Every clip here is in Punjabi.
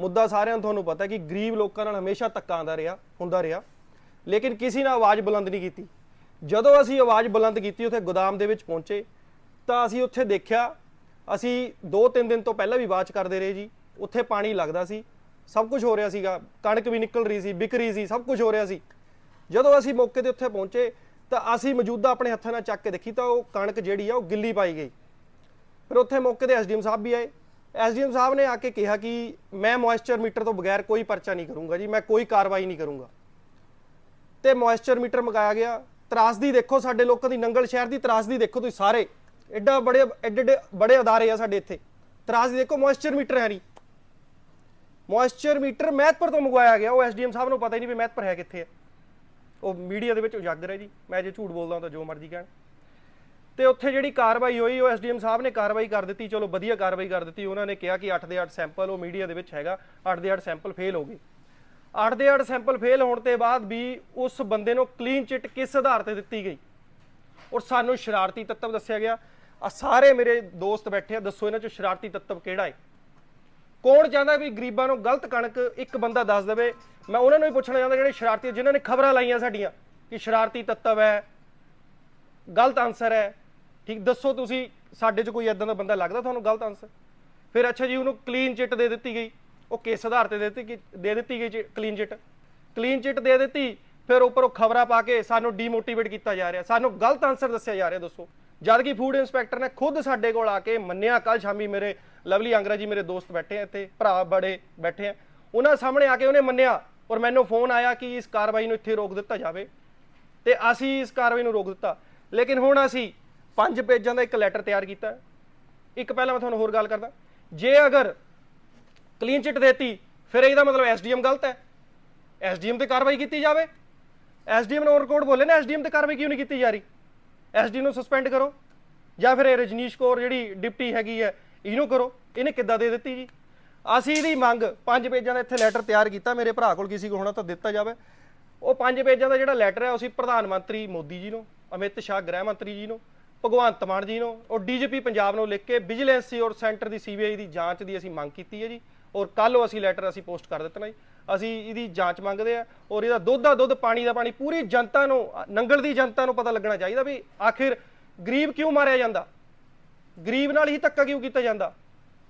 ਮੁੱਦਾ ਸਾਰਿਆਂ ਨੂੰ ਤੁਹਾਨੂੰ ਪਤਾ ਕਿ ਗਰੀਬ ਲੋਕਾਂ ਨਾਲ ਹਮੇਸ਼ਾ ਧੱਕਾ ਆਂਦਾ ਰਿਹਾ, ਹੁੰਦਾ ਰਿਹਾ। ਲੇਕਿਨ ਕਿਸੇ ਨੇ ਆਵਾਜ਼ ਬੁਲੰਦ ਨਹੀਂ ਕੀਤੀ। ਜਦੋਂ ਅਸੀਂ ਆਵਾਜ਼ ਬੁਲੰਦ ਕੀਤੀ ਉੱਥੇ ਗੋਦਾਮ ਦੇ ਵਿੱਚ ਪਹੁੰਚੇ, ਤਾਂ ਅਸੀਂ ਉੱਥੇ ਦੇਖਿਆ, ਅਸੀਂ 2-3 ਦਿਨ ਤੋਂ ਪਹਿਲਾਂ ਵੀ ਆਵਾਜ਼ ਕਰਦੇ ਰਹੇ ਜੀ। ਉੱਥੇ ਪਾਣੀ ਲੱਗਦਾ ਸੀ, ਸਭ ਕੁਝ ਹੋ ਰਿਹਾ ਸੀਗਾ। ਕਣਕ ਵੀ ਨਿਕਲ ਰਹੀ ਸੀ, ਵਿਕ ਰਹੀ ਸੀ, ਸਭ ਕੁਝ ਹੋ ਰਿਹਾ ਸੀ। ਜਦੋਂ ਅਸੀਂ ਮੌਕੇ ਤੇ ਉੱਥੇ ਪਹੁੰਚੇ, ਤਾਂ ਅਸੀਂ ਮੌਜੂਦਾ ਆਪਣੇ ਹੱਥਾਂ ਨਾਲ ਚੱਕ ਕੇ ਦੇਖੀ ਤਾਂ ਉਹ ਕਣਕ ਜਿਹੜੀ ਆ ਉਹ ਗਿੱਲੀ ਪਾਈ ਗਈ। ਫਿਰ ਉੱਥੇ ਮੌਕੇ ਤੇ ਐਸਡੀਐਮ ਸਾਹਿਬ ਵੀ ਆਏ। ਐਸਡੀਐਮ ਸਾਹਿਬ ਨੇ ਆ ਕੇ ਕਿਹਾ ਕਿ ਮੈਂ ਮੋਇਸਚਰ ਮੀਟਰ ਤੋਂ ਬਗੈਰ ਕੋਈ ਪਰਚਾ ਨਹੀਂ ਕਰੂੰਗਾ ਜੀ, ਮੈਂ ਕੋਈ ਕਾਰਵਾਈ ਨਹੀਂ ਕਰੂੰਗਾ। ਤੇ ਮੋਇਸਚਰ ਮੀਟਰ ਮੰਗਾਇਆ ਗਿਆ। ਤਰਾਸਦੀ ਦੇਖੋ ਸਾਡੇ ਲੋਕਾਂ ਦੀ, ਨੰਗਲ ਸ਼ਹਿਰ ਦੀ ਤਰਾਸਦੀ ਦੇਖੋ ਤੁਸੀਂ ਸਾਰੇ। ਐਡਾ ਬੜੇ, ਐਡੇ ਐਡੇ ਬੜੇ ਅਦਾਰੇ ਆ ਸਾਡੇ ਇੱਥੇ। ਤਰਾਸਦੀ ਦੇਖੋ ਮੋਇਸਚਰ ਮੀਟਰ ਹੈ ਨਹੀਂ। ਮੋਇਸਚਰ ਮੀਟਰ ਮਹਿਤਪੁਰ ਤੋਂ ਮੰਗਵਾਇਆ ਗਿਆ। ਉਹ ਐਸਡੀਐਮ ਸਾਹਿਬ ਨੂੰ ਪਤਾ ਹੀ ਨਹੀਂ ਵੀ ਮਹਿਤਪੁਰ ਹੈ ਕਿੱਥੇ ਹੈ ਉਹ ਮੀਡੀਆ ਦੇ ਵਿੱਚ ਉਜਾਗਰ ਹੈ ਜੀ। ਮੈਂ ਜੇ ਝੂਠ ਬੋਲਦਾ ਤਾਂ ਜੋ ਮਰਜ਼ੀ ਕਹਿਣ। ਤੇ ਉੱਥੇ ਜਿਹੜੀ ਕਾਰਵਾਈ ਹੋਈ, ਉਹ ਐਸਡੀਐਮ ਸਾਹਿਬ ਨੇ ਕਾਰਵਾਈ ਕਰ ਦਿੱਤੀ। ਚਲੋ, ਵਧੀਆ ਕਾਰਵਾਈ ਕਰ ਦਿੱਤੀ। ਉਹਨਾਂ ਨੇ ਕਿਹਾ ਕਿ 8 ਦੇ 8 ਸੈਂਪਲ, ਉਹ ਮੀਡੀਆ ਦੇ ਵਿੱਚ ਹੈਗਾ 8 ਦੇ 8 ਸੈਂਪਲ ਫੇਲ ਹੋ ਗਏ। 8 ਦੇ 8 ਸੈਂਪਲ ਫੇਲ ਹੋਣ ਤੇ ਬਾਅਦ ਵੀ ਉਸ ਬੰਦੇ ਨੂੰ ਕਲੀਨ ਚਿੱਟ ਕਿਸ ਆਧਾਰ ਤੇ ਦਿੱਤੀ ਗਈ? ਔਰ ਸਾਨੂੰ ਸ਼ਰਾਰਤੀ ਤੱਤਵ ਦੱਸਿਆ ਗਿਆ। ਆ ਸਾਰੇ ਮੇਰੇ ਦੋਸਤ ਬੈਠੇ ਆ, ਦੱਸੋ ਇਹਨਾਂ ਚੋਂ ਸ਼ਰਾਰਤੀ ਤੱਤਵ ਕਿਹੜਾ ਹੈ? ਕੌਣ ਚਾਹੁੰਦਾ ਵੀ ਗਰੀਬਾਂ ਨੂੰ ਗਲਤ ਕਣਕ ਇੱਕ ਬੰਦਾ ਦੱਸ ਦੇਵੇ? ਮੈਂ ਉਹਨਾਂ ਨੂੰ ਹੀ ਪੁੱਛਣਾ ਚਾਹੁੰਦਾ, ਜਿਹੜੇ ਸ਼ਰਾਰਤੀ, ਜਿਨ੍ਹਾਂ ਨੇ ਖਬਰਾਂ ਲਾਈਆਂ ਸਾਡੀਆਂ, ਕਿ ਸ਼ਰਾਰਤੀ ਤੱਤਵ ਹੈ, ਗਲਤ ਆਨਸਰ ਹੈ। ਠੀਕ, ਦੱਸੋ ਤੁਸੀਂ, ਸਾਡੇ 'ਚ ਕੋਈ ਇਦਾਂ ਦਾ ਬੰਦਾ ਲੱਗਦਾ ਤੁਹਾਨੂੰ ਗਲਤ ਆਨਸਰ ਫਿਰ ਅੱਛਾ ਜੀ, ਉਹਨੂੰ ਕਲੀਨ ਚਿੱਟ ਦੇ ਦਿੱਤੀ ਗਈ। ਉਹ ਕਿਸ ਆਧਾਰ ਤੇ ਦੇ ਦਿੱਤੀ ਦੇ ਦਿੱਤੀ ਗਈ ਕਲੀਨ ਚਿੱਟ ਕਲੀਨ ਚਿੱਟ ਦੇ ਦਿੱਤੀ, ਫਿਰ ਉੱਪਰੋਂ ਖਬਰਾਂ ਪਾ ਕੇ ਸਾਨੂੰ ਡੀਮੋਟੀਵੇਟ ਕੀਤਾ ਜਾ ਰਿਹਾ। ਸਾਨੂੰ ਗਲਤ ਆਨਸਰ ਦੱਸਿਆ ਜਾ ਰਿਹਾ, ਦੱਸੋ। ਜਦ ਕਿ ਫੂਡ ਇੰਸਪੈਕਟਰ ਨੇ ਖੁਦ ਸਾਡੇ ਕੋਲ ਆ ਕੇ ਮੰਨਿਆ ਕੱਲ ਸ਼ਾਮੀ ਮੇਰੇ ਲਵਲੀ ਆਂਗਰਾ ਜੀ ਮੇਰੇ ਦੋਸਤ ਬੈਠੇ ਆ ਇੱਥੇ, ਭਰਾ ਬੜੇ ਬੈਠੇ ਆ। ਉਹਨਾਂ ਸਾਹਮਣੇ ਆ ਕੇ ਉਹਨੇ ਮੰਨਿਆ, ਔਰ ਮੈਨੂੰ ਫੋਨ ਆਇਆ ਕਿ ਇਸ ਕਾਰਵਾਈ ਨੂੰ ਇੱਥੇ ਰੋਕ ਦਿੱਤਾ ਜਾਵੇ। ਤੇ ਅਸੀਂ ਇਸ ਕਾਰਵਾਈ ਨੂੰ ਰੋਕ ਦਿੱਤਾ। ਲੇਕਿਨ ਹੁਣ ਅਸੀਂ ਪੰਜ ਪੇਜਾਂ ਦਾ ਇੱਕ ਲੈਟਰ ਤਿਆਰ ਕੀਤਾ। ਹੈ। ਇੱਕ ਪਹਿਲਾਂ ਮੈਂ ਤੁਹਾਨੂੰ ਹੋਰ ਗੱਲ ਕਰਦਾ। ਜੇ ਅਗਰ ਕਲੀਨ ਚਿੱਟ ਦੇਤੀ, ਫਿਰ ਇਹਦਾ ਮਤਲਬ ਐਸਡੀਐਮ ਗਲਤ ਹੈ। ਐਸਡੀਐਮ ਤੇ ਕਾਰਵਾਈ ਕੀਤੀ ਜਾਵੇ। ਐਸਡੀਐਮ ਨੇ ਓਵਰਕੋਡ ਬੋਲੇ ਨਾ ਐਸਡੀਐਮ ਤੇ ਕਾਰਵਾਈ ਕਿਉਂ ਨਹੀਂ ਕੀਤੀ ਜਾ ਰਹੀ? ਐਸਡੀ ਨੂੰ ਸਸਪੈਂਡ ਕਰੋ। ਜਾਂ ਫਿਰ ਇਹ ਰਜਨੀਸ਼ ਕੌਰ ਜਿਹੜੀ ਡਿਪਟੀ ਹੈਗੀ ਹੈ, ਇਹਨੂੰ ਕਰੋ। ਇਹਨੇ ਕਿੱਦਾਂ ਦੇ ਦਿੱਤੀ ਜੀ? ਅਸੀਂ ਇਹਦੀ ਮੰਗ, ਪੰਜ ਪੇਜਾਂ ਦਾ ਇੱਥੇ ਲੈਟਰ ਤਿਆਰ ਕੀਤਾ। ਮੇਰੇ ਭਰਾ ਕੋਲ ਕਿਸੇ ਕੋਲ ਹੋਣਾ ਤਾਂ ਦਿੱਤਾ ਜਾਵੇ। ਉਹ ਪੰਜ ਪੇਜਾਂ ਦਾ ਜਿਹੜਾ ਲੈਟਰ ਹੈ ਅਸੀਂ ਪ੍ਰਧਾਨ ਮੰਤਰੀ ਮੋਦੀ ਜੀ ਨੂੰ, ਅਮਿਤ ਸ਼ਾਹ, ਗ੍ਰਹਿ ਮੰਤਰੀ ਜੀ ਨੂੰ। ਭਗਵੰਤ ਮਾਨ ਜੀ ਨੂੰ ਔਰ ਡੀਜੀਪੀ ਪੰਜਾਬ ਨੂੰ ਲਿਖ ਕੇ ਵਿਜੀਲੈਂਸ ਔਰ ਸੈਂਟਰ ਦੀ ਸੀਬੀਆਈ ਦੀ ਜਾਂਚ ਦੀ ਅਸੀਂ ਮੰਗ ਕੀਤੀ ਹੈ ਜੀ। ਔਰ ਕੱਲ ਉਹ ਅਸੀਂ ਲੈਟਰ ਅਸੀਂ ਪੋਸਟ ਕਰ ਦਿੱਤਾ ਜੀ। ਅਸੀਂ ਇਹਦੀ ਜਾਂਚ ਮੰਗਦੇ ਆ ਔਰ ਇਹਦਾ ਦੁੱਧ ਦਾ ਦੁੱਧ, ਪਾਣੀ ਦਾ ਪਾਣੀ ਪੂਰੀ ਜਨਤਾ ਨੂੰ, ਨੰਗਲ ਦੀ ਜਨਤਾ ਨੂੰ ਪਤਾ ਲੱਗਣਾ ਚਾਹੀਦਾ ਵੀ ਆਖਿਰ ਗਰੀਬ ਕਿਉਂ ਮਾਰਿਆ ਜਾਂਦਾ? ਗਰੀਬ ਨਾਲ ਹੀ ਧੱਕਾ ਕਿਉਂ ਕੀਤਾ ਜਾਂਦਾ?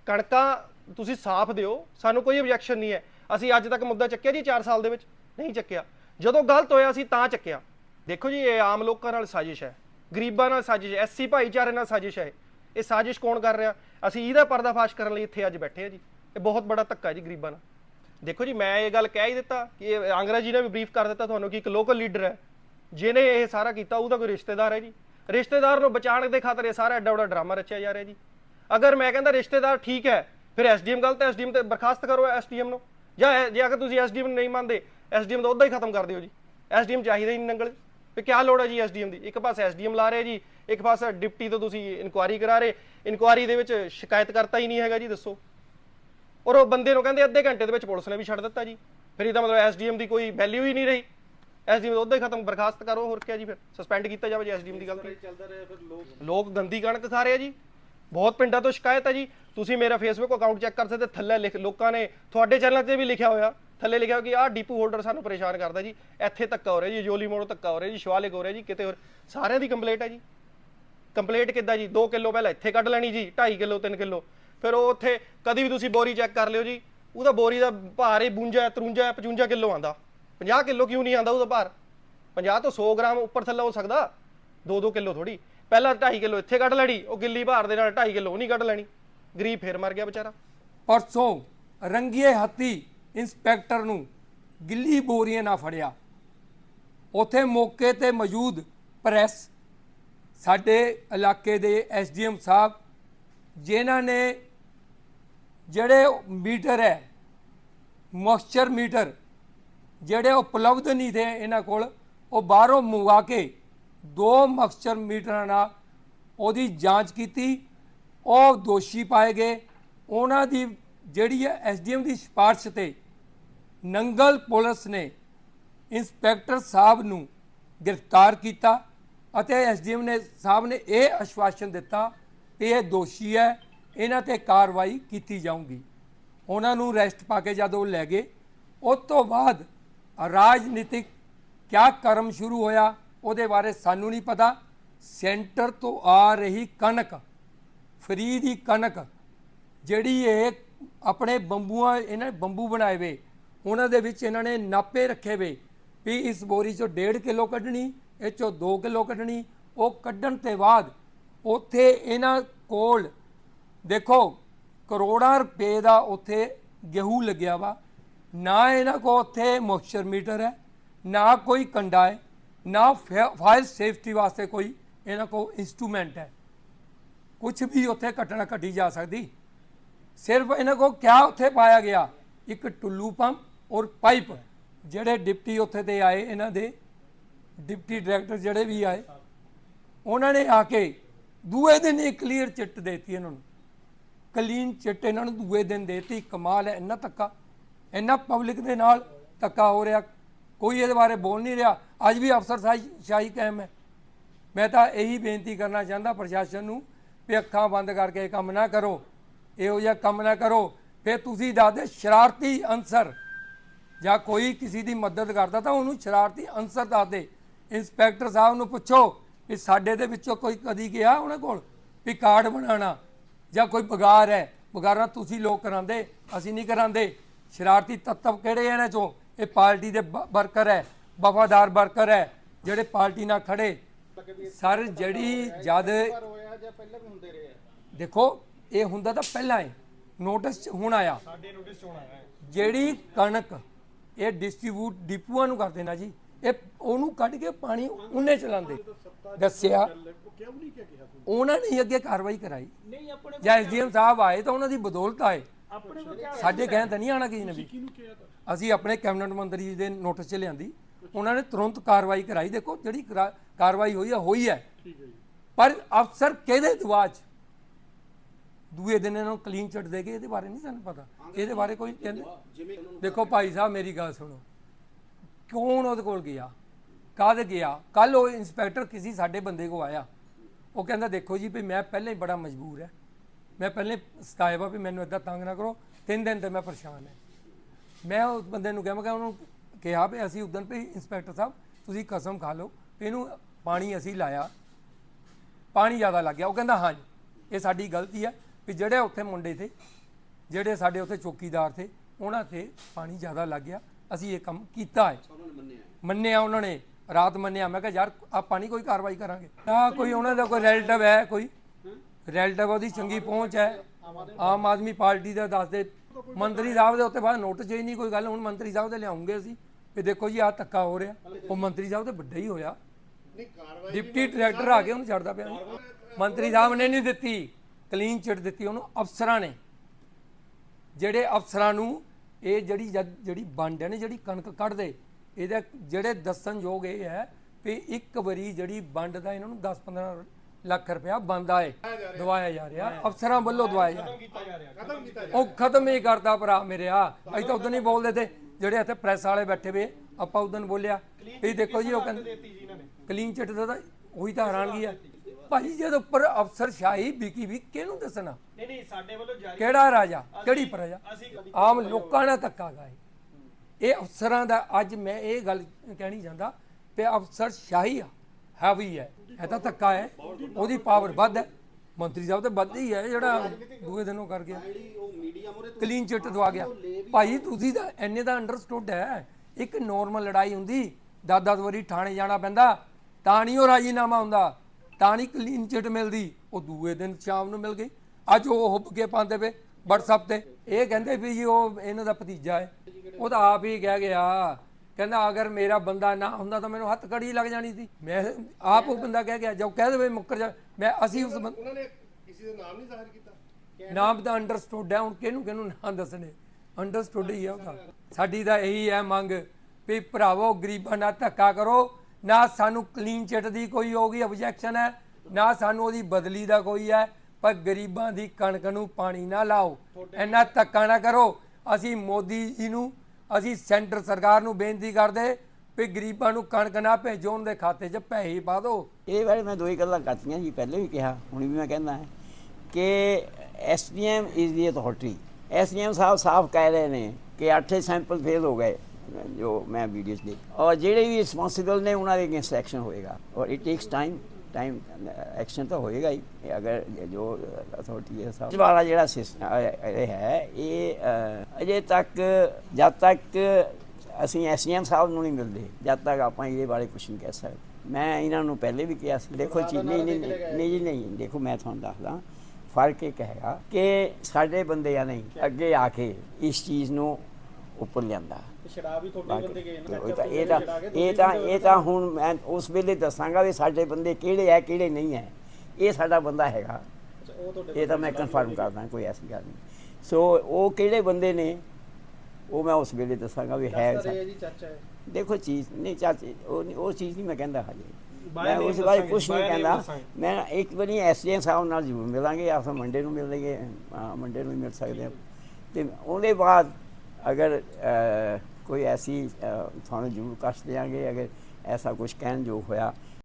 ਕਣਕਾਂ ਤੁਸੀਂ ਸਾਫ਼ ਦਿਓ, ਸਾਨੂੰ ਕੋਈ ਆਬਜੈਕਸ਼ਨ ਨਹੀਂ ਹੈ। ਅਸੀਂ ਅੱਜ ਤੱਕ ਮੁੱਦਾ ਚੱਕਿਆ ਜੀ 4 ਸਾਲ ਦੇ ਵਿੱਚ? ਨਹੀਂ ਚੱਕਿਆ। ਜਦੋਂ ਗਲਤ ਹੋਇਆ ਅਸੀਂ ਤਾਂ ਚੱਕਿਆ। ਦੇਖੋ ਜੀ, ਇਹ ਆਮ ਲੋਕਾਂ ਨਾਲ ਸਾਜ਼ਿਸ਼ ਹੈ। ਗਰੀਬਾਂ ਨਾਲ ਸਾਜ਼ਿਸ਼ ਹੈ ਐਸਸੀ ਭਾਈਚਾਰੇ ਨਾਲ ਸਾਜ਼ਿਸ਼ ਹੈ। ਇਹ ਸਾਜ਼ਿਸ਼ ਕੌਣ ਕਰ ਰਿਹਾ? ਅਸੀਂ ਇਹਦਾ ਪਰਦਾਫਾਸ਼ ਕਰਨ ਲਈ ਇੱਥੇ ਅੱਜ ਬੈਠੇ ਆ ਜੀ। ਇਹ ਬਹੁਤ ਬੜਾ ਧੱਕਾ ਜੀ ਗਰੀਬਾਂ ਨਾਲ। ਦੇਖੋ ਜੀ, ਮੈਂ ਇਹ ਗੱਲ ਕਹਿ ਹੀ ਦਿੱਤਾ ਕਿ ਇਹ ਆਂਗਰਾ ਜੀ ਨੇ ਵੀ ਬਰੀਫ ਕਰ ਦਿੱਤਾ ਤੁਹਾਨੂੰ ਕਿ ਇੱਕ ਲੋਕਲ ਲੀਡਰ ਹੈ। ਜਿਹਨੇ ਇਹ ਸਾਰਾ ਕੀਤਾ, ਉਹਦਾ ਕੋਈ ਰਿਸ਼ਤੇਦਾਰ ਹੈ ਜੀ। ਰਿਸ਼ਤੇਦਾਰ ਨੂੰ ਬਚਾਉਣ ਦੇ ਖਾਤਰ ਇਹ ਸਾਰਾ ਐਡਾ ਵੱਡਾ ਡਰਾਮਾ ਰਚਿਆ ਜਾ ਰਿਹਾ ਜੀ। ਅਗਰ ਮੈਂ ਕਹਿੰਦਾ ਰਿਸ਼ਤੇਦਾਰ ਠੀਕ ਹੈ, ਫਿਰ ਐਸਡੀਐਮ ਗਲਤ ਹੈ ਐਸਡੀਐਮ ਤੇ ਬਰਖਾਸਤ ਕਰੋ ਐਸਡੀਐਮ ਨੂੰ। ਜਾਂ ਜੇ ਅਗਰ ਤੁਸੀਂ ਐਸਡੀਐਮ ਨੂੰ ਨਹੀਂ ਮੰਨਦੇ ਐਸਡੀਐਮ ਦਾ ਉਹਦਾ ਹੀ ਖਤਮ ਕਰ ਦਿਓ ਜੀ। ਐਸਡੀਐਮ ਚਾਹੀਦਾ ਹੀ ਨਹੀਂ ਨੰਗਲ ਵੀ ਕੀ ਲੋੜ ਹੈ ਜੀ ਐਸਡੀਐਮ ਦੀ? ਇੱਕ ਪਾਸੇ ਐਸਡੀਐਮ ਲਾ ਰਹੇ ਜੀ ਇੱਕ ਪਾਸੇ ਡਿਪਟੀ ਤੋਂ ਤੁਸੀਂ ਇਨਕੁਆਰੀ ਕਰਾ ਰਹੇ। ਇਨਕੁਆਰੀ ਦੇ ਵਿੱਚ ਸ਼ਿਕਾਇਤ ਕਰਤਾ ਹੀ ਨਹੀਂ ਹੈਗਾ ਜੀ ਦੱਸੋ। ਔਰ ਉਹ ਬੰਦੇ ਨੂੰ ਕਹਿੰਦੇ ਅੱਧੇ ਘੰਟੇ ਦੇ ਵਿੱਚ ਪੁਲਿਸ ਨੇ ਵੀ ਛੱਡ ਦਿੱਤਾ ਜੀ। ਫਿਰ ਇਹਦਾ ਮਤਲਬ ਐਸਡੀਐਮ ਦੀ ਕੋਈ ਵੈਲਿਊ ਹੀ ਨਹੀਂ ਰਹੀ। ਐਸਡੀਐਮ ਉਹਦਾ ਖਤਮ ਬਰਖਾਸਤ ਕਰੋ ਹੋਰ ਕਿਆ ਜੀ ਫਿਰ? ਸਸਪੈਂਡ ਕੀਤਾ ਜਾਵੇ ਜੀ ਐਸਡੀਐਮ ਦੀ ਗੱਲ ਚੱਲਦਾ ਰਿਹਾ ਫਿਰ ਲੋਕ। ਲੋਕ ਗੰਦੀ ਕਣਕ ਖਾ ਰਹੇ ਆ ਜੀ। ਬਹੁਤ ਪਿੰਡਾਂ ਤੋਂ ਸ਼ਿਕਾਇਤ ਹੈ ਜੀ। ਤੁਸੀਂ ਮੇਰਾ ਫੇਸਬੁੱਕ ਅਕਾਊਂਟ ਚੈੱਕ ਕਰ ਸਕਦੇ, ਥੱਲੇ ਲਿਖ ਲੋਕਾਂ ਨੇ ਤੁਹਾਡੇ ਚੈਨਲ ਤੇ ਵੀ ਲਿਖਿਆ ਹੋਇਆ, ਥੱਲੇ ਲਿਖਿਆ ਕਿ ਆਹ ਡੀਪੂ ਹੋਲਡਰ ਸਾਨੂੰ ਪਰੇਸ਼ਾਨ ਕਰਦਾ ਜੀ। ਇੱਥੇ ਧੱਕਾ ਹੋ ਰਿਹਾ ਜੀ ਜੋਲੀ ਮੋੜ ਧੱਕਾ ਹੋ ਰਿਹਾ ਜੀ, ਸ਼ਿਵਾਲਿਕ ਹੋ ਰਿਹਾ ਜੀ, ਕਿਤੇ ਹੋਰ। ਸਾਰਿਆਂ ਦੀ ਕੰਪਲੇਂਟ ਹੈ ਜੀ। ਕੰਪਲੇਂਟ ਕਿੱਦਾਂ ਜੀ? 2 ਕਿਲੋ ਪਹਿਲਾਂ ਇੱਥੇ ਕੱਢ ਲੈਣੀ ਜੀ 2.5 ਕਿਲੋ 3 ਕਿਲੋ। ਫਿਰ ਉਹ ਉੱਥੇ ਕਦੀ ਵੀ ਤੁਸੀਂ ਬੋਰੀ ਚੈੱਕ ਕਰ ਲਿਓ ਜੀ। ਉਹਦਾ ਬੋਰੀ ਦਾ ਭਾਰ ਹੀ 52 53 55 ਕਿਲੋ ਆਂਦਾ 50 ਕਿਲੋ ਕਿਉਂ ਨਹੀਂ ਆਂਦਾ ਉਹਦਾ ਭਾਰ? 50 ਤੋਂ 100 ਗ੍ਰਾਮ ਉੱਪਰ ਥੱਲੇ ਹੋ ਸਕਦਾ? 2-2 ਕਿਲੋ ਥੋੜੀ ਪਹਿਲਾਂ 2.5 ਕਿਲੋ ਇੱਥੇ ਕੱਢ ਲੈਣੀ, ਉਹ ਗਿੱਲੀ ਭਾਰ ਦੇ ਨਾਲ 2.5 ਕਿਲੋ ਨਹੀਂ ਕੱਢ ਲੈਣੀ। ਗਰੀਬ ਫੇਰ ਮਰ ਗਿਆ ਵਿਚਾਰਾ। ਪਰਸੋਂ ਰੰਗੀਏ ਹੱਥੀ ਇੰਸਪੈਕਟਰ ਨੂੰ ਗਿੱਲੀ ਬੋਰੀਆਂ ਨਾਲ ਫੜਿਆ। ਉਥੇ ਮੌਕੇ ਤੇ ਮੌਜੂਦ ਪ੍ਰੈਸ, ਸਾਡੇ ਇਲਾਕੇ ਦੇ ਐਸਡੀਐਮ ਸਾਹਿਬ, ਜਿਨ੍ਹਾਂ ਨੇ ਜਿਹੜੇ ਮੀਟਰ ਹੈ, ਮੋਇਸਚਰ ਮੀਟਰ, ਜਿਹੜੇ ਉਪਲਬਧ ਨਹੀਂ ਥੇ ਇਹਨਾਂ ਕੋਲ, ਉਹ ਬਾਹਰੋਂ ਮੰਗਵਾ ਕੇ ਦੋ ਮੋਇਸਚਰ ਮੀਟਰਾਂ ਨਾਲ ਉਹਦੀ ਜਾਂਚ ਕੀਤੀ, ਉਹ ਦੋਸ਼ੀ ਪਾਏ ਗਏ। ਉਹਨਾਂ ਦੀ ਜਿਹੜੀ ਹੈ ਐਸਡੀਐਮ ਦੀ ਸਿਫਾਰਿਸ਼ ਤੇ ਨੰਗਲ ਪੁਲਿਸ ਨੇ ਇੰਸਪੈਕਟਰ ਸਾਹਿਬ ਨੂੰ ਗ੍ਰਿਫਤਾਰ ਕੀਤਾ ਅਤੇ ਐਸਡੀਐਮ ਨੇ ਸਾਹਿਬ ਨੇ ਇਹ ਆਸ਼ਵਾਸਨ ਦਿੱਤਾ ਕਿ ਇਹ ਦੋਸ਼ੀ ਹੈ, ਇਹਨਾਂ ਤੇ ਕਾਰਵਾਈ ਕੀਤੀ ਜਾਊਗੀ। ਉਹਨਾਂ ਨੂੰ ਰੈਸਟ ਪਾ ਕੇ ਜਦੋਂ ਲੈ ਗਏ। ਉਸ ਤੋਂ ਬਾਅਦ ਰਾਜਨੀਤਿਕ ਕਿਆ ਕਰਮ ਸ਼ੁਰੂ ਹੋਇਆ ਉਹਦੇ ਬਾਰੇ ਸਾਨੂੰ ਨਹੀਂ ਪਤਾ। ਸੈਂਟਰ ਤੋਂ ਆ ਰਹੀ ਕਣਕ, ਫਰੀ ਦੀ ਕਣਕ, ਜਿਹੜੀ ਇਹ ਆਪਣੇ ਬੰਬੂਆਂ, ਇਹਨਾਂ ਨੇ ਬੰਬੂ ਬਣਾਏ ਵੇ, ਉਹਨਾਂ ਦੇ ਵਿੱਚ ਇਹਨਾਂ ਨੇ ਨਾਪੇ ਰੱਖੇ ਵੇ, ਵੀ ਇਸ ਬੋਰੀ ਚੋਂ 1.5 ਕਿਲੋ ਕੱਢਣੀ, ਇਹ ਚੋਂ 2 ਕਿਲੋ ਕੱਢਣੀ, ਉਹ ਕੱਢਣ ਤੇ ਬਾਅਦ ਉੱਥੇ ਇਹਨਾਂ ਕੋਲ ਦੇਖੋ, ਕਰੋੜਾਂ ਰੁਪਏ ਦਾ ਉੱਥੇ ਗੇਹੂ ਲੱਗਿਆ ਵਾ। ਨਾ ਇਹਨਾਂ ਕੋ ਉੱਥੇ ਮੋਇਸਚਰ ਮੀਟਰ ਹੈ, ਨਾ ਕੋਈ ਕੰਡਾ ਹੈ। ਨਾ ਫਾਇਰ ਸੇਫਟੀ ਵਾਸਤੇ ਕੋਈ ਇਹਨਾਂ ਕੋਲ ਇਨਸਟਰੂਮੈਂਟ ਹੈ। ਕੁਝ ਵੀ ਉੱਥੇ ਘਟਨਾ ਘਟੀ ਜਾ ਸਕਦੀ। ਸਿਰਫ ਇਹਨਾਂ ਕੋਲ ਕਿਆ ਉੱਥੇ ਪਾਇਆ ਗਿਆ? ਇੱਕ ਟੁੱਲੂ ਪੰਪ ਔਰ ਪਾਈਪ, ਜਿਹੜੇ ਡਿਪਟੀ ਉੱਥੇ ਤੇ ਆਏ, ਇਹਨਾਂ ਦੇ ਡਿਪਟੀ ਡਾਇਰੈਕਟਰ ਜਿਹੜੇ ਵੀ ਆਏ, ਉਹਨਾਂ ਨੇ ਆ ਕੇ ਦੂਏ ਦਿਨ ਇੱਕ ਕਲੀਅਰ ਚਿੱਟ ਦੇਤੀ ਇਹਨਾਂ ਨੂੰ। ਕਲੀਨ ਚਿੱਟ ਇਹਨਾਂ ਨੂੰ ਦੂਏ ਦਿਨ ਦੇਤੀ, ਕਮਾਲ ਹੈ, ਇੰਨਾ ਧੱਕਾ, ਇੰਨਾ ਪਬਲਿਕ ਦੇ ਨਾਲ ਧੱਕਾ ਹੋ ਰਿਹਾ ਕੋਈ ਇਹਦੇ ਬਾਰੇ ਬੋਲ ਨਹੀਂ ਰਿਹਾ। ਅੱਜ ਵੀ ਅਫਸਰ ਸ਼ਾਹੀ ਕਾਇਮ ਹੈ। ਮੈਂ ਤਾਂ ਇਹੀ ਬੇਨਤੀ ਕਰਨਾ ਚਾਹੁੰਦਾ ਪ੍ਰਸ਼ਾਸਨ ਨੂੰ ਵੀ ਅੱਖਾਂ ਬੰਦ ਕਰਕੇ ਇਹ ਕੰਮ ਨਾ ਕਰੋ। ਇਹੋ ਜਿਹਾ ਕੰਮ ਨਾ ਕਰੋ। ਫਿਰ ਤੁਸੀਂ ਦੱਸਦੇ ਸ਼ਰਾਰਤੀ ਅਨਸਰ। ਜਾਂ ਕੋਈ ਕਿਸੇ ਦੀ ਮਦਦ ਕਰਦਾ ਤਾਂ ਉਹਨੂੰ ਸ਼ਰਾਰਤੀ ਅਨਸਰ ਦੱਸਦੇ। ਇੰਸਪੈਕਟਰ ਸਾਹਿਬ ਨੂੰ ਪੁੱਛੋ ਕਿ ਸਾਡੇ ਦੇ ਵਿੱਚੋਂ ਕੋਈ ਕਦੀ ਗਿਆ ਉਹਨਾਂ ਕੋਲ ਵੀ ਕਾਰਡ ਬਣਾਉਣਾ ਜਾਂ ਕੋਈ ਬਗਾਰ ਹੈ। ਬਗਾਰਾਂ ਤੁਸੀਂ ਲੋਕ ਕਰਾਉਂਦੇ, ਅਸੀਂ ਨਹੀਂ ਕਰਾਉਂਦੇ। ਸ਼ਰਾਰਤੀ ਤੱਤਵ ਕਿਹੜੇ ਇਹਨਾਂ ਚੋਂ? ਇਹ ਪਾਰਟੀ ਦੇ ਵਰਕਰ ਹੈ ਵਫਾਦਾਰ ਵਰਕਰ ਹੈ ਜਿਹੜੇ ਪਾਰਟੀ ਨਾਲ ਖੜੇ। ਸਰ ਜਿਹੜੀ ਜਦ ਹੋਇਆ ਜਾਂ ਪਹਿਲਾਂ ਵੀ ਹੁੰਦੇ ਰਹੇ ਦੇਖੋ ਇਹ ਹੁੰਦਾ ਤਾਂ ਪਹਿਲਾਂ ਹੈ ਨੋਟਿਸ 'ਚ ਹੁਣ ਆਇਆ। ਸਾਡੇ ਨੋਟਿਸ ਚ ਹੋਣਾ ਹੈ ਜਿਹੜੀ ਕਣਕ ਇਹ ਡਿਸਟ੍ਰੀਬਿਊਟ ਡਿਪੂਆਂ ਨੂੰ ਕਰਦੇ ਨਾ ਜੀ ਇਹ ਉਹਨੂੰ ਕੱਢ ਕੇ ਪਾਣੀ ਉਹਨੇ ਚਲਾਉਂਦੇ। ਦੱਸਿਆ ਉਹਨਾਂ ਨੇ ਅੱਗੇ ਕਾਰਵਾਈ ਕਰਾਈ। ਨਹੀਂ ਆਪਣੇ ਜਾਂ ਐਸਡੀਐਮ ਸਾਹਿਬ ਆਏ ਤਾਂ ਉਹਨਾਂ ਦੀ ਬਦੌਲਤ ਆਏ। ਸਾਡੇ ਕਹਿਣ ਤਾਂ ਨਹੀਂ ਆਣਾ ਕਿਸੇ ਨੇ ਵੀ। ਅਸੀਂ ਆਪਣੇ ਕੈਬਨਿਟ ਮੰਤਰੀ ਜੀ ਦੇ ਨੋਟਿਸ 'ਚ ਲਿਆਂਦੀ। ਉਹਨਾਂ ਨੇ ਤੁਰੰਤ ਕਾਰਵਾਈ ਕਰਾਈ। ਦੇਖੋ ਜਿਹੜੀ ਕਰਾ- ਕਾਰਵਾਈ ਹੋਈ ਹੈ ਹੋਈ ਹੈ। ਪਰ ਅਫਸਰ ਕਿਹਦੇ ਦਵਾਜ ਦੂਏ ਦਿਨ ਇਹਨਾਂ ਨੂੰ ਕਲੀਨ ਚਿੱਟ ਦੇ ਗਏ ਇਹਦੇ ਬਾਰੇ ਨਹੀਂ ਸਾਨੂੰ ਪਤਾ। ਇਹਦੇ ਬਾਰੇ ਕੋਈ ਕਹਿੰਦੇ ਦੇਖੋ ਭਾਈ ਸਾਹਿਬ ਮੇਰੀ ਗੱਲ ਸੁਣੋ। ਕੌਣ ਉਹਦੇ ਕੋਲ ਗਿਆ? ਕਦ ਗਿਆ? ਕੱਲ ਉਹ ਇੰਸਪੈਕਟਰ ਕਿਸੇ ਸਾਡੇ ਬੰਦੇ ਕੋ ਆਇਆ। ਉਹ ਕਹਿੰਦਾ ਦੇਖੋ ਜੀ ਵੀ ਮੈਂ ਪਹਿਲਾਂ ਹੀ ਬੜਾ ਮਜਬੂਰ ਹੈ। ਮੈਂ ਪਹਿਲੇ ਸਤਾਇਆ ਵਾ ਵੀ ਮੈਨੂੰ ਇਦਾਂ ਤੰਗ ਨਾ ਕਰੋ ਤਿੰਨ ਦਿਨ ਤੇ ਮੈਂ ਪਰੇਸ਼ਾਨ ਹਾਂ। ਮੈਂ ਉਸ ਬੰਦੇ ਨੂੰ ਕਿਹਾ ਮੈਂ ਕਿਹਾ ਉਹਨੂੰ ਕਿਹਾ ਵੀ ਅਸੀਂ ਉਦੋਂ ਵੀ ਇੰਸਪੈਕਟਰ ਸਾਹਿਬ ਤੁਸੀਂ ਕਸਮ ਖਾ ਲਓ ਇਹਨੂੰ ਪਾਣੀ ਅਸੀਂ ਲਾਇਆ। ਪਾਣੀ ਜ਼ਿਆਦਾ ਲੱਗ ਗਿਆ। ਉਹ ਕਹਿੰਦਾ ਹਾਂਜੀ ਇਹ ਸਾਡੀ ਗਲਤੀ ਹੈ ਵੀ ਜਿਹੜੇ ਉੱਥੇ ਮੁੰਡੇ ਥੇ ਜਿਹੜੇ ਸਾਡੇ ਉੱਥੇ ਚੌਕੀਦਾਰ ਥੇ ਉਹਨਾਂ ਤੇ ਪਾਣੀ ਜ਼ਿਆਦਾ ਲੱਗ ਗਿਆ। ਅਸੀਂ ਇਹ ਕੰਮ ਕੀਤਾ ਹੈ। ਮੰਨਿਆ ਉਹਨਾਂ ਨੇ ਰਾਤ ਮੰਨਿਆ। ਮੈਂ ਕਿਹਾ ਯਾਰ ਆਪਾਂ ਨਹੀਂ ਕੋਈ ਕਾਰਵਾਈ ਕਰਾਂਗੇ। ਨਾ ਕੋਈ ਉਹਨਾਂ ਦਾ ਕੋਈ ਰਿਲੇਟਿਵ ਹੈ ਕੋਈ ਰਿਲੇਟਿਵ ਉਹਦੀ ਚੰਗੀ ਪਹੁੰਚ ਹੈ। ਆਮ ਆਦਮੀ ਪਾਰਟੀ ਦਾ ਦੱਸਦੇ ਮੰਤਰੀ ਸਾਹਿਬ ਦੇ ਉੱਤੇ ਬਾਅਦ ਨੋਟਿਸ ਹੀ ਨਹੀਂ ਕੋਈ ਗੱਲ, ਹੁਣ ਮੰਤਰੀ ਸਾਹਿਬ ਦੇ ਲਿਆਉਂਗੇ ਅਸੀਂ। ਵੀ ਦੇਖੋ ਜੀ, ਆਹ ਧੱਕਾ ਹੋ ਰਿਹਾ। ਉਹ ਮੰਤਰੀ ਸਾਹਿਬ ਤੇ ਵੱਡਾ ਹੀ ਹੋਇਆ। ਡਿਪਟੀ ਡਾਇਰੈਕਟਰ ਆ ਕੇ ਉਹਨੂੰ ਛੱਡਦਾ ਪਿਆ। ਮੰਤਰੀ ਸਾਹਿਬ ਨੇ ਨਹੀਂ ਦਿੱਤੀ, ਕਲੀਨ ਚਿੱਟ ਦਿੱਤੀ ਉਹਨੂੰ, ਅਫਸਰਾਂ ਨੇ। ਜਿਹੜੇ ਅਫਸਰਾਂ ਨੂੰ ਇਹ ਜਿਹੜੀ ਜਦ- ਜਿਹੜੀ ਵੰਡ ਹੈ ਨੇ, ਜਿਹੜੀ ਕਣਕ ਕੱਢਦੇ, ਇਹਦਾ ਜਿਹੜੇ ਦੱਸਣਯੋਗ ਇਹ ਹੈ ਵੀ ਇੱਕ ਵਾਰੀ ਜਿਹੜੀ ਵੰਡ ਦਾ ਇਹਨਾਂ ਨੂੰ 10-15 ਲੱਖ ਰੁਪਇਆ ਬੰਦਾ ਹੈ ਦਵਾਇਆ ਜਾ ਰਿਹਾ। ਅਫਸਰਾਂ ਵੱਲੋਂ ਦਵਾਇਆ ਜਾ ਰਿਹਾ। ਕੀਤਾ ਜਾ ਰਿਹਾ। ਉਹ ਖਤਮ ਹੀ ਕਰਦਾ ਭਰਾ ਮੇਰੇ ਆ। ਅਸੀਂ ਤਾਂ ਉਦੋਂ ਨਹੀਂ ਬੋਲਦੇ ਤੇ ਜਿਹੜੇ ਇੱਥੇ ਪ੍ਰੈਸ ਵਾਲੇ ਬੈਠੇ ਵੇ ਆਪਾਂ ਉਦੋਂ ਬੋਲਿਆ। ਵੀ ਦੇਖੋ ਜੀ ਉਹ ਕਹਿੰਦੇ ਕਲੀਨ ਚਿੱਟ ਦਾ ਤਾਂ ਉਹੀ ਤਾਂ ਹੈਰਾਨਗੀ ਆ। ਭਾਈ ਜਦ ਉੱਪਰ ਅਫਸਰ ਸ਼ਾਹੀ ਵਿਕੀ ਵੀ ਕਿਹਨੂੰ ਦੱਸਣਾ? ਨਹੀਂ ਨਹੀਂ ਸਾਡੇ ਵੱਲੋਂ ਜਾਰੀ ਕਿਹੜਾ ਰਾਜਾ? ਕਿਹੜੀ ਪ੍ਰਜਾ? ਆਮ ਲੋਕਾਂ ਨਾਲ ਧੱਕਾ ਗਾਏ ਇਹ ਅਫਸਰਾਂ ਦਾ ਅੱਜ ਮੈਂ ਇਹ ਗੱਲ ਕਹਿਣੀ ਚਾਹੁੰਦਾ ਕਿ ਅਫਸਰ ਸ਼ਾਹੀ ਆ। ਹੈਵੀ ਹੈ। ਇਹ ਤਾਂ ਧੱਕਾ ਹੈ। ਉਹਦੀ ਪਾਵਰ ਵੱਧ ਹੈ। ਮੰਤਰੀ ਸਾਹਿਬ ਤੇ ਵੱਧ ਹੀ ਹੈ। ਜਿਹੜਾ ਦੂਏ ਦਿਨੋਂ ਕਰ ਗਿਆ। ਕਲੀਨ ਚਿੱਟ ਦਵਾ ਗਿਆ। ਭਾਈ, ਤੁਸੀਂ ਤਾਂ ਐਨੇ ਦਾ ਅੰਡਰਸਟੂਡ ਹੈ। ਇੱਕ ਨੋਰਮਲ ਲੜਾਈ ਹੁੰਦੀ। 10-10 ਥਾਣੇ ਜਾਣਾ ਪੈਂਦਾ। ਤਾਂ ਨਹੀਂ ਉਹ ਰਾਜੀਨਾਮਾ ਹੁੰਦਾ। ਤਾਂ ਨਹੀਂ ਕਲੀਨ ਚਿੱਟ ਮਿਲਦੀ। ਉਹ ਦੂਏ ਦਿਨ ਸ਼ਾਮ ਨੂੰ ਮਿਲ ਗਈ। ਅੱਜ ਉਹ ਹੁੱਬ ਕੇ ਪਾਉਂਦੇ ਪਏ WhatsApp ਤੇ। ਇਹ ਕਹਿੰਦੇ ਵੀ ਜੀ ਉਹ ਇਹਨਾਂ ਦਾ ਭਤੀਜਾ ਹੈ। ਉਹ ਤਾਂ ਆਪ ਹੀ ਕਹਿ ਗਿਆ। ਕਹਿੰਦਾ ਅਗਰ ਮੇਰਾ ਬੰਦਾ ਨਾ ਹੁੰਦਾ ਤਾਂ ਮੈਨੂੰ ਹੱਥ ਕੜੀ ਲੱਗ ਜਾਣੀ ਸੀ। ਮੈਂ ਆਪ ਉਹ ਬੰਦਾ ਕਹਿ ਗਿਆ ਜੋ ਕਹਿ ਦੇਵੇ ਮੁੱਕਰ ਜਾ। ਮੈਂ ਅਸੀਂ ਉਸ ਬੰਦੇ ਉਹਨਾਂ ਨੇ ਕਿਸੇ ਦਾ ਨਾਮ ਨਹੀਂ ਜ਼ਾਹਿਰ ਕੀਤਾ? ਨਾਮ ਤਾਂ ਅੰਡਰਸਟੂਡ ਹੈ ਹੁਣ ਕਿਹਨੂੰ ਕਿਹਨੂੰ ਨਾਂ ਦੱਸਣੇ? ਅੰਡਰਸਟੂਡ ਹੀ ਹੈ ਉਹਦਾ ਸਾਡੀ ਤਾਂ ਇਹੀ ਹੈ ਮੰਗ ਵੀ ਭਰਾਵੋ ਗਰੀਬਾਂ ਨਾਲ ਧੱਕਾ ਕਰੋ। ਨਾ ਸਾਨੂੰ ਕਲੀਨ ਚਿੱਟ ਦੀ ਕੋਈ ਹੋਗੀ ਆਬਜੈਕਸ਼ਨ ਹੈ ਨਾ ਸਾਨੂੰ ਉਹਦੀ ਬਦਲੀ ਦਾ ਕੋਈ ਹੈ ਪਰ ਗਰੀਬਾਂ ਦੀ ਕਣਕ ਨੂੰ ਪਾਣੀ ਨਾ ਲਾਓ। ਇੰਨਾ ਧੱਕਾ ਨਾ ਕਰੋ। ਅਸੀਂ ਮੋਦੀ ਜੀ ਨੂੰ ਅਸੀਂ ਸੈਂਟਰ ਸਰਕਾਰ ਨੂੰ ਬੇਨਤੀ ਕਰਦੇ ਵੀ ਗਰੀਬਾਂ ਨੂੰ ਕਣਕ ਨਾ ਭੇਜੋ ਉਹਨਾਂ ਦੇ ਖਾਤੇ 'ਚ ਪੈਸੇ ਹੀ ਪਾ ਦਿਓ। ਇਹ ਬਾਰੇ ਮੈਂ ਦੋ ਹੀ ਗੱਲਾਂ ਕਰਤੀਆਂ ਜੀ ਪਹਿਲੇ ਵੀ ਕਿਹਾ, ਹੁਣ ਵੀ ਮੈਂ ਕਹਿੰਦਾ ਹਾਂ ਕਿ SDM is the authority SDM ਸਾਹਿਬ ਸਾਫ਼ ਕਹਿ ਰਹੇ ਨੇ ਕਿ 8 ਸੈਂਪਲ ਫੇਲ ਹੋ ਗਏ, ਜੋ ਮੈਂ ਵੀਡੀਓਜ਼ ਦੇਖ ਔਰ ਜਿਹੜੇ ਵੀ ਰਿਸਪੌਂਸਿਬਲ ਨੇ, ਉਹਨਾਂ ਦੇ ਅਗੇਂਸਟ ਐਕਸ਼ਨ ਹੋਏਗਾ। ਔਰ it takes time time action ਤਾਂ ਹੋਏਗਾ ਹੀ। ਅਗਰ ਜੋ ਅਥਾਰਟੀ ਹੈ ਸਾਹਿਬ ਵਾਲਾ ਜਿਹੜਾ ਸਿਸਟਮ ਇਹ ਹੈ, ਇਹ ਅਜੇ ਤੱਕ, ਜਦ ਤੱਕ ਅਸੀਂ ਐਸਡੀਐਮ ਸਾਹਿਬ ਨੂੰ ਨਹੀਂ ਮਿਲਦੇ, ਜਦ ਤੱਕ ਆਪਾਂ ਇਹਦੇ ਬਾਰੇ ਕੁਝ ਨਹੀਂ ਕਹਿ ਸਕਦੇ। ਮੈਂ ਇਹਨਾਂ ਨੂੰ ਪਹਿਲੇ ਵੀ ਕਿਹਾ ਸੀ, ਦੇਖੋ ਜੀ, ਨਹੀਂ ਨਹੀਂ ਨਹੀਂ ਜੀ, ਨਹੀਂ, ਦੇਖੋ ਮੈਂ ਤੁਹਾਨੂੰ ਦੱਸਦਾ, ਫ਼ਰਕ ਇੱਕ ਹੈਗਾ ਕਿ ਸਾਡੇ ਬੰਦੇ ਆ ਨਹੀਂ ਅੱਗੇ ਆ ਕੇ ਇਸ ਚੀਜ਼ ਨੂੰ ਉੱਪਰ ਲਿਆਂਦਾ। ਸ਼ਰਾਬ ਵੀ ਬਾਕੀ ਉਹ ਤਾਂ ਇਹ ਤਾਂ ਇਹ ਤਾਂ ਇਹ ਤਾਂ ਹੁਣ ਮੈਂ ਉਸ ਵੇਲੇ ਦੱਸਾਂਗਾ ਵੀ ਸਾਡੇ ਬੰਦੇ ਕਿਹੜੇ ਆ ਕਿਹੜੇ ਨਹੀਂ ਹੈ। ਇਹ ਸਾਡਾ ਬੰਦਾ ਹੈਗਾ। ਇਹ ਤਾਂ ਮੈਂ ਕਨਫਰਮ ਕਰਦਾ ਕੋਈ ਐਸੀ ਗੱਲ ਨਹੀਂ। ਸੋ ਉਹ ਕਿਹੜੇ ਬੰਦੇ ਨੇ ਉਹ ਮੈਂ ਉਸ ਵੇਲੇ ਦੱਸਾਂਗਾ ਵੀ ਹੈ ਦੇਖੋ ਚੀਜ਼ ਨਹੀਂ ਚਾਚੇ ਉਹ ਨਹੀਂ- ਉਹ ਚੀਜ਼ ਨਹੀਂ ਮੈਂ ਕਹਿੰਦਾ ਹਜੇ। ਮੈਂ ਉਸ ਬਾਰੇ ਕੁਝ ਨਹੀਂ ਕਹਿੰਦਾ। ਮੈਂ ਇੱਕ ਵਾਰੀ ਐਸਡੀਐਮ ਸਾਹਿਬ ਨਾਲ ਜ਼ਰੂਰ ਮਿਲਾਂਗੇ ਫਿਰ ਮੰਡੇ ਨੂੰ ਮਿਲਾਂਗੇ ਮੰਡੇ ਨੂੰ ਮਿਲ ਸਕਦੇ ਹਾਂ ਤੇ ਉਹਦੇ ਬਾਅਦ ਅਗਰ ਕੋਈ ਐਸੀ ਤੁਹਾਨੂੰ ਜ਼ਰੂਰ ਕਸ਼ ਦੇਵਾਂਗੇ ਅਗਰ ਐਸਾ ਕੁਝ ਕਹਿਣ ਜੋ ਹੋਇਆ